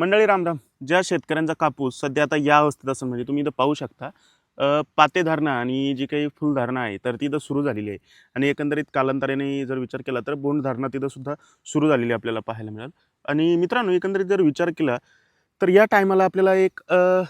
मंडळी रामराम ज्या शेतकऱ्यांचा कापूस सध्या आता या अवस्थेत असं म्हणजे तुम्ही इथं पाहू शकता पाते पातेधारणा आणि जी काही फुलधारणा आहे तर ती इथं सुरू झालेली आहे. आणि एकंदरीत कालांतराने जर विचार केला तर बोंडधारणा तिथं सुद्धा सुरू झालेली आपल्याला पाहायला मिळेल. आणि मित्रांनो एकंदरीत जर विचार केला तर या टायमाला आपल्याला एक अ,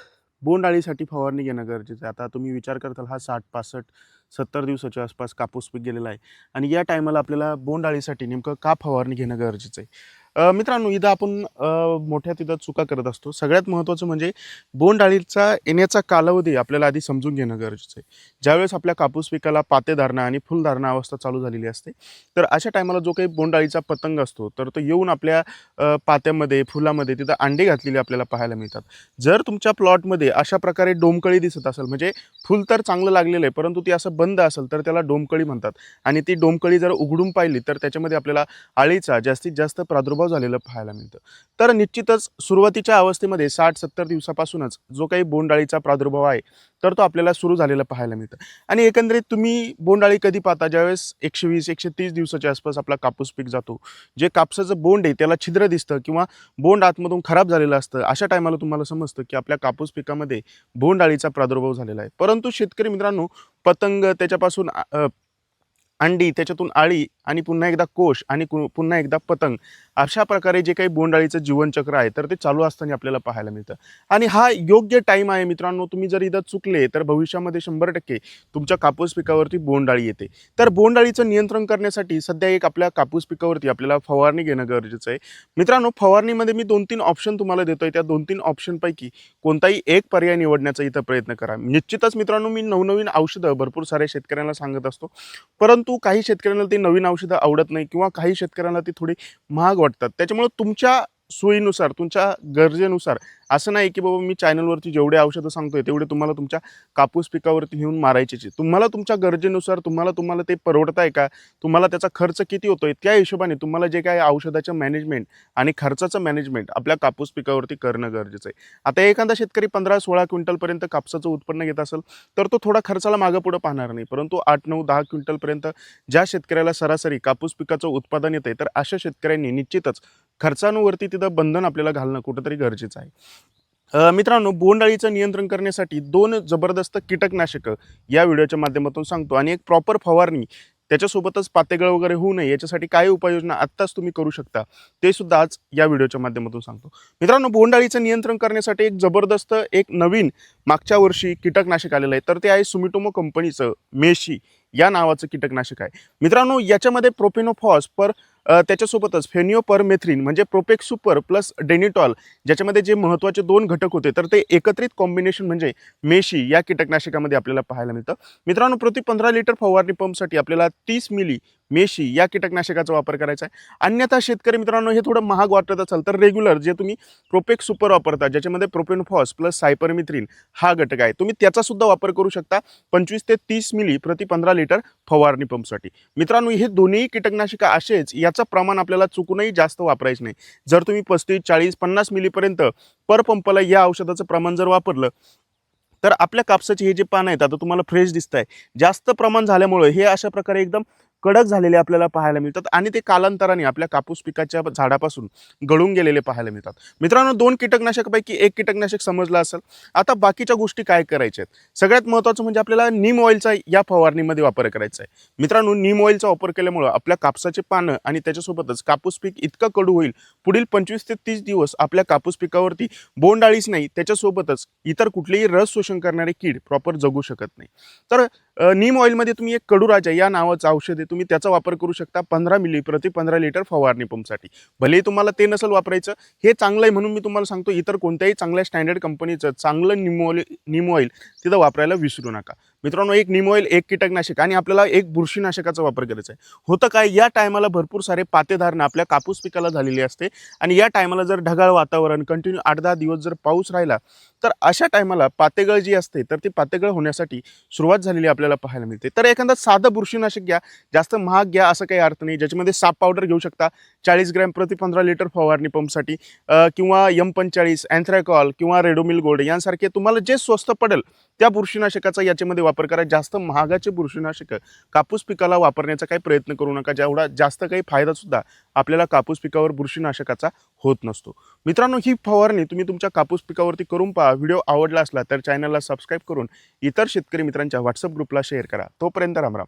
फवारणी घेणं गरजेचं आहे. आता तुम्ही विचार करताल हा साठ पासष्ट सत्तर दिवसाच्या आसपास कापूस पीक गेलेला आहे. आणि या टायमाला आपल्याला बोंडअळीसाठी नेमकं का फवारणी घेणं गरजेचं आहे? मित्रांनो इथं आपण मोठ्यात मोठ्या तिथं चुका करत असतो. सगळ्यात महत्त्वाचं म्हणजे बोंडअळीचा येण्याचा कालावधी आपल्याला आधी समजून घेणं गरजेचं आहे. ज्यावेळेस आपल्या कापूस पिकाला पातेधारणा आणि फुलधारणा अवस्था चालू झालेली असते तर अशा टायमाला जो काही बोंडअळीचा पतंग असतो तर तो येऊन आपल्या पात्यामध्ये फुलामध्ये तिथं अंडे घातलेले आपल्याला पाहायला मिळतात. जर तुमच्या प्लॉटमध्ये अशा प्रकारे डोमकळी दिसत असेल म्हणजे फुल तर चांगलं लागलेलं आहे परंतु ती असं बंद असेल तर त्याला डोमकळी म्हणतात. आणि ती डोमकळी जर उघडून पाहिली तर त्याच्यामध्ये आपल्याला अळीचा जास्तीत जास्त प्रादुर्भाव झालेला पाहायला मिळतं. तर निश्चितच सुरुवातीच्या अवस्थेमध्ये साठ सत्तर दिवसापासूनच जो काही बोंडअळीचा प्रादुर्भाव आहे तर तो आपल्याला सुरू झालेला पाहायला मिळतं. आणि एकंदरीत तुम्ही बोंडअळी कधी पाहता? ज्यावेळेस एकशे वीस एकशे तीस दिवसाच्या आसपास आपला कापूस पीक जातो जे कापसाचं बोंड आहे त्याला छिद्र दिसतं किंवा बोंड आतमधून खराब झालेलं असतं अशा टायमाला तुम्हाला समजतं की आपल्या कापूस पिकामध्ये बोंडाळीचा प्रादुर्भाव झालेला आहे. परंतु शेतकरी मित्रांनो पतंग त्याच्यापासून अंडी त्याच्यातून आळी आणि पुन्हा एकदा कोश आणि पुन्हा एकदा पतंग अशा प्रकारे जे काही बोंडाळीचं जीवनचक्र आहे तर ते चालू असताना आपल्याला पाहायला मिळतं. आणि हा योग्य टाईम आहे मित्रांनो तुम्ही जर इथं चुकले तर भविष्यामध्ये शंभर टक्के तुमच्या कापूस पिकावरती बोंडअळी येते. तर बोंडाळीचं नियंत्रण करण्यासाठी सध्या एक आपल्या कापूस पिकावरती आपल्याला फवारणी घेणं गरजेचं आहे. मित्रांनो फवारणीमध्ये मी दोन तीन ऑप्शन तुम्हाला देतो आहे त्या दोन तीन ऑप्शनपैकी कोणताही एक पर्याय निवडण्याचा इथं प्रयत्न करा. निश्चितच मित्रांनो मी नवनवीन औषधं भरपूर साऱ्या शेतकऱ्यांना सांगत असतो. परंतु काही शेतकऱ्यांना ते नवीन औषधं आवडत नाही किंवा काही शेतकऱ्यांना ती थोडी महाग वाटतात. त्याच्यामुळं तुमच्या सोयीनुसार तुमच्या गरजेनुसार असं नाही की बाबा मी चॅनलवरती जेवढे औषधं सांगतोय तेवढे तुम्हाला तुमच्या कापूस पिकावरती घेऊन मारायचेच आहे. तुम्हाला तुमच्या गरजेनुसार तुम्हाला तुम्हाला ते परवडत का? तुम्हाला त्याचा खर्च किती होतोय त्या हिशोबाने तुम्हाला जे काय औषधाचं मॅनेजमेंट आणि खर्चाचं मॅनेजमेंट आपल्या कापूस पिकावरती करणं गरजेचं आहे. आता एखादा शेतकरी पंधरा सोळा क्विंटलपर्यंत कापसाचं उत्पन्न घेत असेल तर तो थोडा खर्चाला मागं पुढं पाहणार नाही. परंतु आठ नऊ दहा क्विंटलपर्यंत ज्या शेतकऱ्याला सरासरी कापूस पिकाचं उत्पादन येते तर अशा शेतकऱ्यांनी निश्चितच खर्चांवरती तिथं बंधन आपल्याला घालणं कुठंतरी गरजेचं आहे. मित्रांनो बोंडअळीचं नियंत्रण करण्यासाठी दोन जबरदस्त कीटकनाशकं या व्हिडिओच्या माध्यमातून सांगतो. आणि एक प्रॉपर फवारणी त्याच्यासोबतच पातेगळ वगैरे होऊ नये याच्यासाठी काय उपाययोजना आत्ताच तुम्ही करू शकता. ते सुद्धा आज या व्हिडिओच्या माध्यमातून सांगतो. मित्रांनो बोंडअळीचं नियंत्रण करण्यासाठी एक जबरदस्त एक नवीन मागच्या वर्षी कीटकनाशक आलेलं आहे. तर ते आहे सुमिटोमो कंपनीचं मेशी या नावाचं कीटकनाशक आहे. मित्रांनो याच्यामध्ये प्रोपेनोफॉस पर त्याच्यासोबतच फेनिओपरमेथ्रिन म्हणजे प्रोपेक सुपर प्लस डेनिटॉल ज्याच्यामध्ये जे महत्त्वाचे दोन घटक होते तर ते एकत्रित कॉम्बिनेशन म्हणजे मेशी या कीटकनाशकामध्ये आपल्याला पाहायला मिळतं. मित्रांनो प्रति पंधरा लिटर फवारणी पंपसाठी आपल्याला तीस मिली मेशी या कीटकनाशकाचा वापर करायचा आहे. अन्यथा शेतकरी मित्रांनो हे थोडं महाग वाटत असेल तर रेग्युलर जे तुम्ही प्रोपेक सुपर वापरता ज्याच्यामध्ये प्रोपेनफॉस प्लस सायपरमिथ्रिन हा घटक आहे तुम्ही त्याचासुद्धा वापर करू शकता पंचवीस ते तीस मिली प्रति पंधरा लिटर फवारणी पंपसाठी मित्रांनो हे दोन्ही कीटकनाशकं असेच याचं प्रमाण आपल्याला चुकूनही जास्त वापरायचं नाही. जर तुम्ही पस्तीस चाळीस पन्नास मिलीपर्यंत पर पंपाला या औषधाचं प्रमाण जर वापरलं तर आपल्या कापसाचे हे जे पानं आहेत आता तुम्हाला फ्रेश दिसत आहे जास्त प्रमाण झाल्यामुळे हे अशा प्रकारे एकदम कडक झालेले आपल्याला पाहायला मिळतात आणि ते कालांतराने आपल्या कापूस पिकाच्या झाडापासून गळून गेलेले पाहायला मिळतात. मित्रांनो दोन कीटकनाशकापैकी एक कीटकनाशक समजलं असेल. आता बाकीच्या गोष्टी काय करायच्या आहेत? सगळ्यात महत्त्वाचं म्हणजे आपल्याला नीम ऑइलचा या फवारणीमध्ये वापर करायचा आहे. मित्रांनो नीम ऑइलचा वापर केल्यामुळं आपल्या कापसाचे पानं आणि त्याच्यासोबतच कापूस पीक इतकं कडू होईल पुढील पंचवीस ते तीस दिवस आपल्या कापूस पिकावरती बोंडाळीच नाही त्याच्यासोबतच इतर कुठलेही रस शोषण करणारे कीड प्रॉपर जगू शकत नाही. तर नीम ऑइलमध्ये तुम्ही एक कडूराजा या नावाचं औषध आहे. तुम्ही त्याचा वापर करू शकता पंधरा मिली प्रति पंधरा लिटर फवारणी पंपसाठी भलेही तुम्हाला ते नसेल वापरायचं हे चांगलं आहे म्हणून मी तुम्हाला सांगतो इतर कोणत्याही चांगल्या स्टँडर्ड कंपनीचं चांगलं निम ऑइल निम ऑइल तिथं वापरायला विसरू नका. मित्रांनो एक निमोईल एक कीटकनाशक आणि आपल्याला एक बुरशीनाशकाचा वापर करायचा आहे. होतं काय? या टायमाला भरपूर सारे पातेधारणा आपल्या कापूस पिकाला झालेली असते आणि या टायमाला जर ढगाळ वातावरण कंटिन्यू आठ दहा दिवस जर पाऊस राहिला तर अशा टायमाला पातेगळ जी असते तर ती पातेगळ होण्यासाठी सुरुवात झालेली आपल्याला पाहायला मिळते. तर एखादा साधं बुरशीनाशक घ्या जास्त महाग घ्या असं काही अर्थ नाही. ज्याच्यामध्ये साप पावडर घेऊ शकता चाळीस ग्रॅम प्रति पंधरा लिटर फवारणी पंपसाठी किंवा यम पंचेचाळीस अँथ्रॅकॉल किंवा रेडोमिल गोल्ड यांसारखे तुम्हाला जे स्वस्त पडेल त्या बुरशीनाशकाचा याच्यामध्ये वापर करा. जास्त महागाचे बुरशीनाशक कापूस पिकाला वापरण्याचा काही प्रयत्न करू नका. जेवढा जास्त काही फायदासुद्धा आपल्याला कापूस पिकावर बुरशीनाशकाचा होत नसतो. मित्रांनो ही फवारणी तुम्ही तुमच्या कापूस पिकावरती करून पहा. व्हिडिओ आवडला असला तर चॅनलला सबस्क्राईब करून इतर शेतकरी मित्रांच्या व्हॉट्सअप ग्रुपला शेअर करा. तोपर्यंत रामराम